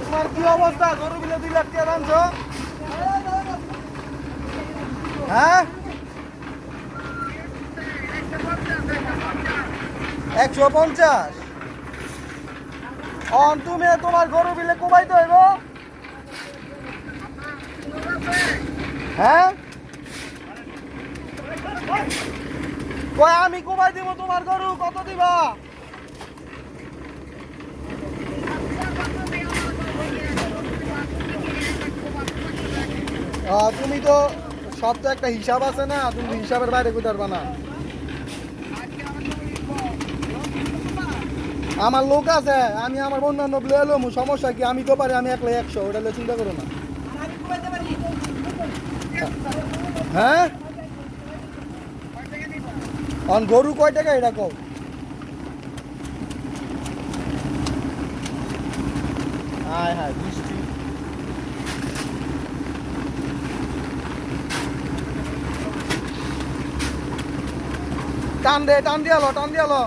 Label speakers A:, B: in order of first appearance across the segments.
A: তোমার কি অবস্থা? গরু বিলে দুই লাখ টাকা আনছো? হ্যাঁ? একশো পঞ্চাশ। তুমি তোমার গরু বিলে কোবাইতে হইব। হ্যাঁ? কই আমি কোবাই দিব তোমার গরু, কত দিবা? তুমি তো সব তো একটা হিসাব আছে না, তুমি হিসাবের বাইরে পারবা না। আমার লোক আছে, আমি আমার অন্যান্য প্লে এলো সমস্যা কি? আমি তো পারি, আমি একলা একশো, ওটা চিন্তা করো না। হ্যাঁ? অন গরু কয় টাকা এটা কও? হায় হায় টান দে, টান দিয়ালো টান দিয়ালো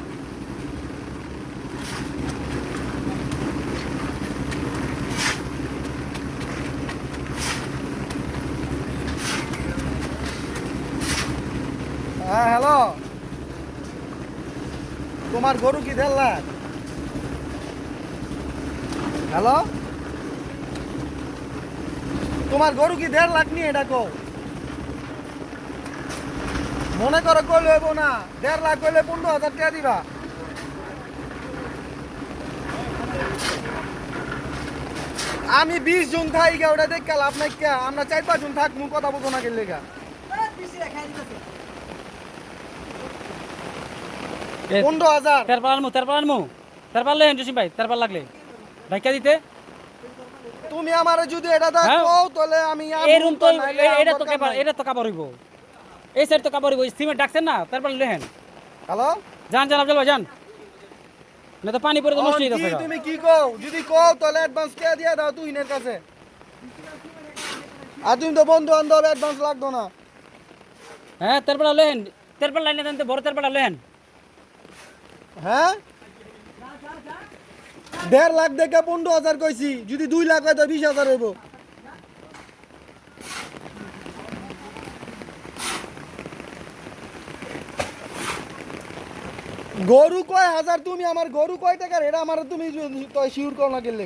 A: হ্যাঁ হ্যালো। তোমার গরু কি দেড় লাখ হ্যালো? তোমার গরু কি দেড় লাখ নিয়ে কও? মনে করো কইলে হইব না, দেড় লাখ কইলে পনেরো হাজার টাকা দিবা। আমি বিশ জন গা, ওটা দেখ লাভ নাই কে? আমরা চার পাঁচ জন থাক, মু কথা বলব না গেলে গা। পনেরো হাজার।
B: তেরপাল আনমু তেরপাল আনমু। তেরপাল লেন জসিম ভাই তেরপাল লাগলে। দিতে।
A: তুমি আমারে যদি এটা দাও
B: হ্যাঁ।
A: তাহলে আমি
B: এই রুম তো এটা
A: আমার
B: তো
A: দরকার
B: এটা তো কাবার হইব। এই সাইড তো কাবার হইব। সিমেন্ট ডাকছেন না? তেরপাল লেহেন।
A: হ্যালো?
B: যান যান আফজল ভাই যান। না তো পানি পরে তো নষ্ট হয়ে
A: তুমি কি কও? যদি কও তাহলে অ্যাডভান্স কে দিয়ে দাও তুই ইনের কাছে? আর তুমি তো বন্ধু বান্ধব অ্যাডভান্স লাগতো না।
B: হ্যাঁ তেরপাল লেহেন। তেরপাল লাইনে দেন তো বড় তেরপাল লেহেন।
A: হ্যাঁ? দেড় লাখ দেখে পনেরো হাজার কইছি। যদি দুই লাখ হয় তো বিশ হাজার হইব। গরু কয় হাজার তুমি? আমার গরু কয় টাকার? এটা আমার তুমি শিউর করো না গেলে